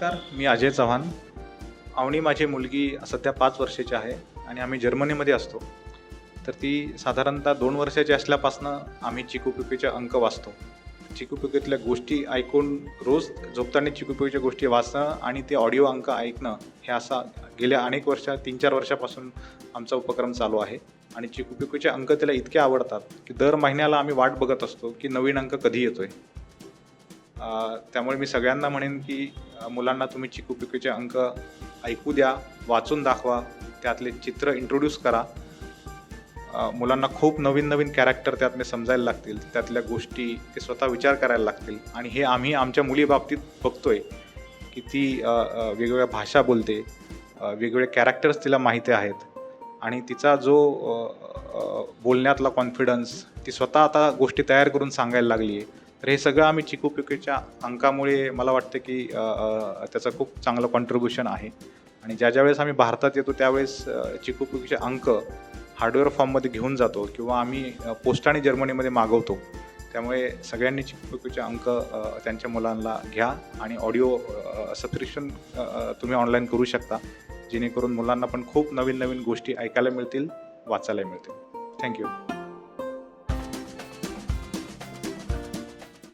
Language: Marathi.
नमस्कार मी अजय चव्हाण. आवणी माझी मुलगी सध्या पाच वर्षाची आहे आणि आम्ही जर्मनीमध्ये असतो. तर ती साधारणतः दोन वर्षाची असल्यापासनं आम्ही चिकूपिकूचे अंक वाचतो. चिकूपिकूतल्या गोष्टी ऐकून रोज झोपताना चिकूपिकूच्या गोष्टी वाचणं आणि ते ऑडिओ अंक ऐकणं हे असा गेल्या अनेक वर्षा तीन चार वर्षापासून आमचा उपक्रम चालू आहे. आणि चिकूपिकूचे अंक तिला इतके आवडतात की दर महिन्याला आम्ही वाट बघत असतो की नवीन अंक कधी येतोय. आहे त्यामुळे मी सगळ्यांना म्हणेन की मुलांना तुम्ही चिकू पिकूचे अंक ऐकू द्या वाचून दाखवा त्यातले चित्र इंट्रोड्यूस करा. मुलांना खूप नवीन नवीन कॅरेक्टर त्यातले समजायला लागतील त्यातल्या गोष्टी ते स्वतः विचार करायला लागतील. आणि हे आम्ही आमच्या मुलीबाबतीत बघतोय की ती वेगवेगळ्या भाषा बोलते वेगवेगळे कॅरेक्टर्स तिला माहिती आहेत. आणि तिचा जो बोलण्यातला कॉन्फिडन्स ती स्वतः आता गोष्टी तयार करून सांगायला लागली आहे तर हे सगळं आम्ही चिकू पिकूच्या अंकामुळे मला वाटतं की त्याचं खूप चांगलं कॉन्ट्रीब्युशन आहे. आणि ज्या ज्या वेळेस आम्ही भारतात येतो त्यावेळेस चिकू पिकूचे अंक हार्डवेअर फॉर्ममध्ये घेऊन जातो किंवा आम्ही पोस्ट पोस्टाने जर्मनीमध्ये मागवतो. त्यामुळे सगळ्यांनी चिकू पिकूचे अंक त्यांच्या मुलांना घ्या आणि ऑडिओ सबस्क्रिप्शन तुम्ही ऑनलाईन करू शकता. जेणेकरून मुलांना पण खूप नवीन नवीन गोष्टी ऐकायला मिळतील वाचायला मिळतील. थँक्यू